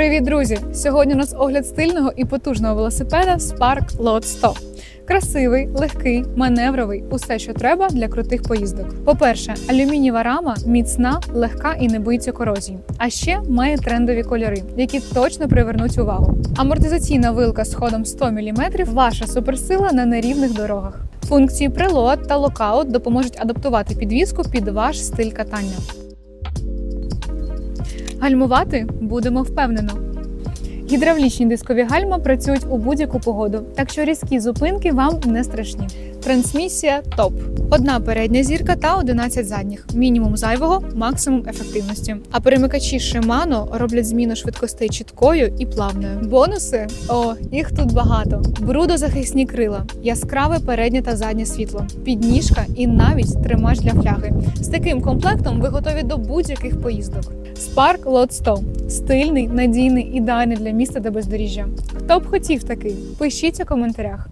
Привіт, друзі! Сьогодні у нас огляд стильного і потужного велосипеда Spark Lot 100. Красивий, легкий, маневровий усе, що треба для крутих поїздок. По-перше, алюмінієва рама міцна, легка і не боїться корозії. А ще має трендові кольори, які точно привернуть увагу. Амортизаційна вилка з ходом 100 мм – ваша суперсила на нерівних дорогах. Функції прилот та локаут допоможуть адаптувати підвізку під ваш стиль катання. Гальмувати будемо впевнено. Гідравлічні дискові гальма працюють у будь-яку погоду, так що різкі зупинки вам не страшні. Трансмісія топ. Одна передня зірка та 11 задніх. Мінімум зайвого, максимум ефективності. А перемикачі Shimano роблять зміну швидкостей чіткою і плавною. Бонуси? О, їх тут багато. Брудозахисні крила, яскраве переднє та заднє світло, підніжка і навіть тримач для фляги. З таким комплектом ви готові до будь-яких поїздок. Spark Lot 100. стильний, надійний, ідеальний для міста та бездоріжжя. Хто б хотів такий? Пишіть у коментарях.